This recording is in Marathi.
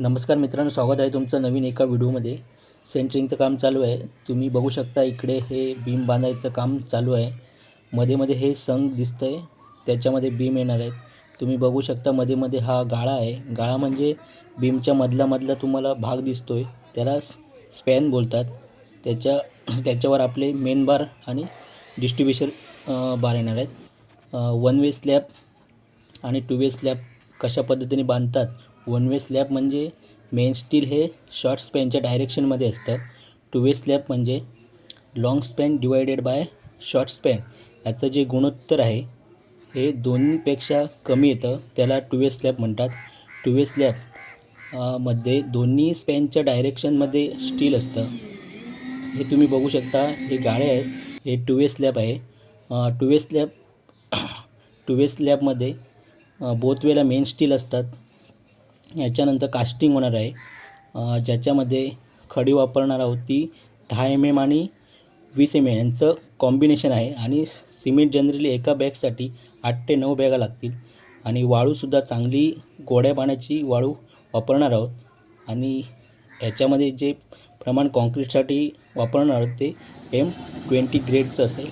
नमस्कार मित्रांनो स्वागत आहे तुमचं नवीन एका व्हिडिओमध्ये. सेंटरिंगचं काम चालू आहे. तुम्ही बघू शकता इकडे हे बीम बांधायचं काम चालू आहे. मध्ये मध्ये हे संग दिसतं आहे त्याच्यामध्ये बीम येणार आहेत. तुम्ही बघू शकता मध्ये मध्ये हा गाळा आहे. गाळा म्हणजे बीमच्या मधला मधला तुम्हाला भाग दिसतो आहे त्याला स्पॅन बोलतात. त्याच्या त्याच्यावर आपले मेन बार आणि डिस्ट्रीब्युशन बार येणार आहेत. वन वे स्लॅब आणि टू वे स्लॅब कशा पद्धतीने बांधतात वन वे स्लॅब म्हणजे मेन स्टील हे शॉर्ट स्पॅनच्या डायरेक्शनमध्ये असतं. टू वे स्लॅब म्हणजे long span divided by short span याचं जे गुणोत्तर आहे हे दोन्हीपेक्षा कमी येतं. त्याला टू वे स्लॅब म्हणतात. टू वे स्लॅबमध्ये दोन्ही स्पॅनच्या डायरेक्शनमध्ये स्टील असतं. हे तुम्ही बघू शकता. हे गाळे आहेत. हे टू वे स्लॅब आहे. Two way slab two way स्लॅबमध्ये बोथ वेला मेन स्टील असतात. याच्यानंतर कास्टिंग होणार आहे. ज्याच्यामध्ये खडी वापरणार आहोत ती दहा एम एम आणि वीस एम एम यांचं कॉम्बिनेशन आहे. आणि सिमेंट जनरली एका बॅगसाठी आठ ते नऊ बॅगा लागतील. आणि वाळूसुद्धा चांगली गोड्या पाण्याची वाळू वापरणार आहोत. आणि ह्याच्यामध्ये जे प्रमाण कॉन्क्रीटसाठी वापरणार आहोत ते एम ट्वेंटी ग्रेडचं असेल.